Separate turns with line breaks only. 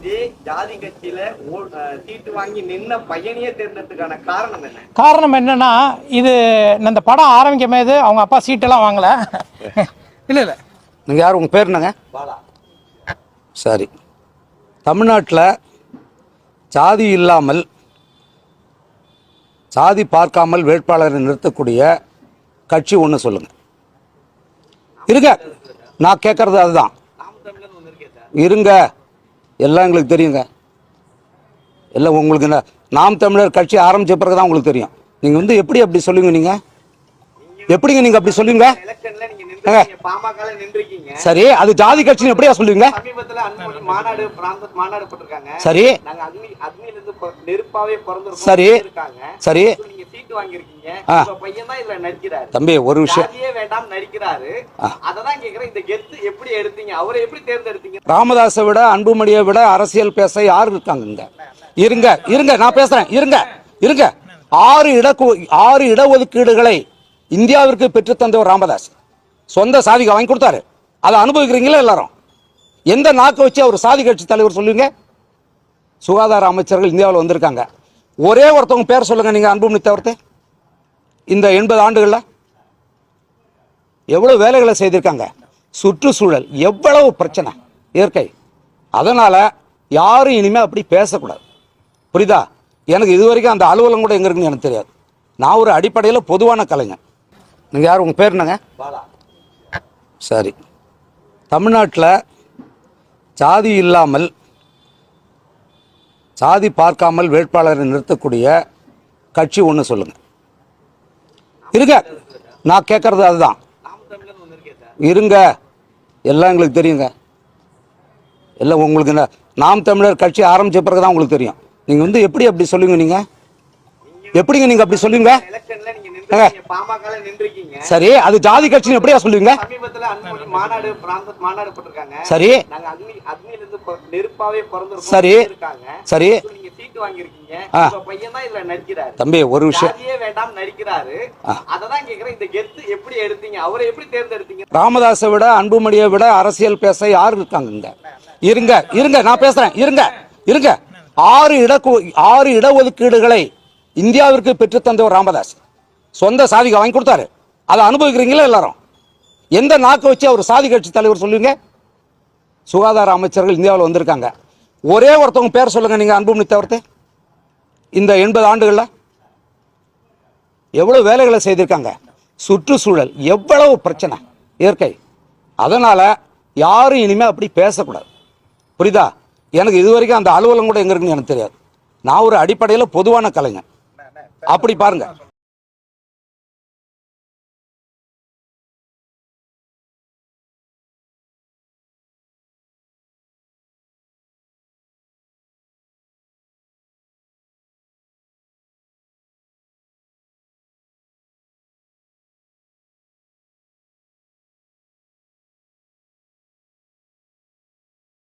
இதே ஜாதி கட்சியில சீட்டு வாங்கி நின்ன பையனையே தேர்ந்தெடுத்துக்கான காரணம் என்ன?
காரணம் என்னன்னா இது இந்த படம் ஆரம்பிக்கும் போது அவங்க அப்பா சீட்டெல்லாம் வாங்கல. இல்லை இல்லை.
நீங்கள் யார்? உங்கள் பேர் என்னங்க?
பாலா.
சரி. தமிழ்நாட்டில் சாதி இல்லாமல் சாதி பார்க்காமல் வேட்பாளரை நிறுத்தக்கூடிய கட்சி ஒன்று சொல்லுங்கள் இருங்க. நான் கேட்குறது அதுதான். இருங்க. எல்லாம் எங்களுக்கு தெரியுங்க. எல்லாம் உங்களுக்கு என்ன நாம் தமிழர் கட்சி ஆரம்பிச்ச பிறகு தான் உங்களுக்கு தெரியும். நீங்கள் வந்து எப்படி அப்படி சொல்லுவீங்க நீங்கள் எப்படிங்க நீங்கள் அப்படி
நின்றுருக்கீங்க
சரி அது ஜாதி கட்சின்னு எப்படியா சொல்லுவீங்க? சரி. சரி. சரி. தம்பி ஒரு விஷயம்.
வேண்டாம் நடிக்கிறாரு. அததான் கேக்குறேன் இந்த கெத்து எப்படி எடுத்தீங்க? அவரை எப்படி தேர்ந்தெடுத்தீங்க?
ராமதாஸை விட அன்புமணியை விட அரசியல் பேச யார் இருக்காங்க இங்க? இருங்க இருங்க நான் பேசுறேன் இருங்க இருங்க. ஆறு இட ஆறு இடஒதுக்கீடுகளை இந்தியாவிற்கு பெற்றுத் தந்தவர் ராமதாஸ். சொந்த சாதிக்கு வாங்கி கொடுத்தாரு. அதை அனுபவிக்கிறீங்களா எல்லாரும்? எந்த நாக்கு வச்சு அவர் சாதி கட்சி தலைவர் சொல்லுவீங்க? சுகாதார அமைச்சர்கள் இந்தியாவில் வந்திருக்காங்க. ஒரே ஒருத்தவங்க பேர் சொல்லுங்க நீங்க அன்புமணி தவிர்த்து. இந்த எண்பது ஆண்டுகளில் எவ்வளவு வேலைகளை செய்திருக்காங்க? சுற்றுச்சூழல் எவ்வளவு பிரச்சனை? இயற்கை. அதனால யாரும் இனிமே அப்படி பேசக்கூடாது. புரியுதா? எனக்கு இது வரைக்கும் அந்த அலுவலகம் கூட எங்க இருக்குன்னு எனக்கு தெரியாது. நான் ஒரு அடிப்படையில் பொதுவான கலைஞன். நீங்க யார்? உங்க பேர் என்னங்க? சரி. தமிழ்நாட்டில் சாதி இல்லாமல் சாதி பார்க்காமல் வேட்பாளரை நிறுத்தக்கூடிய கட்சி ஒன்று சொல்லுங்க. இருங்க. நான் கேட்கறது அதுதான்
நாம் தமிழர் ஒன்று இருக்கே சார்
இருங்க. எல்லாம் எங்களுக்கு தெரியுங்க. எல்லாம் உங்களுக்கு என்ன நாம் தமிழர் கட்சி ஆரம்பிச்ச பிறகு தான் உங்களுக்கு தெரியும். நீங்கள் வந்து எப்படி அப்படி சொல்லுவீங்க நீங்கள் எப்படிங்க நீங்கள் அப்படி
நின்றுருக்கீங்க.
சரி அது ஜாதி கட்சின்னு எப்படியா சொல்லுவீங்க? சரி. சரி. சரி.
நடிக்கிறாரு.
தம்பி ஒரு விஷயம்.
வேண்டாம் நடிக்கிறாரு. அததான் கேக்குறேன் இந்த கெத்து எப்படி எடுத்தீங்க? அவரை எப்படி தேர்ந்தெடுத்தீங்க?
ராமதாஸை விட அன்புமணியை விட அரசியல் பேச யார் இருக்காங்க இருங்க இருங்க நான் பேசுறேன். இருங்க இருங்க. ஆறு இட ஆறு இடஒதுக்கீடுகளை இந்தியாவிற்கு பெற்றுத் தந்தவர் ராமதாஸ். சொந்த சாதிக்கு வாங்கி கொடுத்தாரு. அதை அனுபவிக்கிறீங்களா எல்லாரும்? எந்த நாக்கு வச்சு அவர் சாதி கட்சி தலைவர் சொல்லுவீங்க? சுகாதார அமைச்சர்கள் இந்தியாவில் வந்திருக்காங்க. ஒரே ஒருத்தவங்க பேர் சொல்லுங்க நீங்கள் அன்புமணி தவிர்த்து. இந்த எண்பது ஆண்டுகளில் எவ்வளோ வேலைகளை செய்திருக்காங்க? சுற்றுச்சூழல் எவ்வளவு பிரச்சனை இயற்கை. அதனால் யாரும் இனிமேல் அப்படி பேசக்கூடாது. புரியுதா? எனக்கு இது வரைக்கும் அந்த அலுவலகம் கூட எங்க இருக்குன்னு எனக்கு தெரியாது. நான் ஒரு அடிப்படையில் பொதுவான கலைஞன். அப்படி பாருங்கள்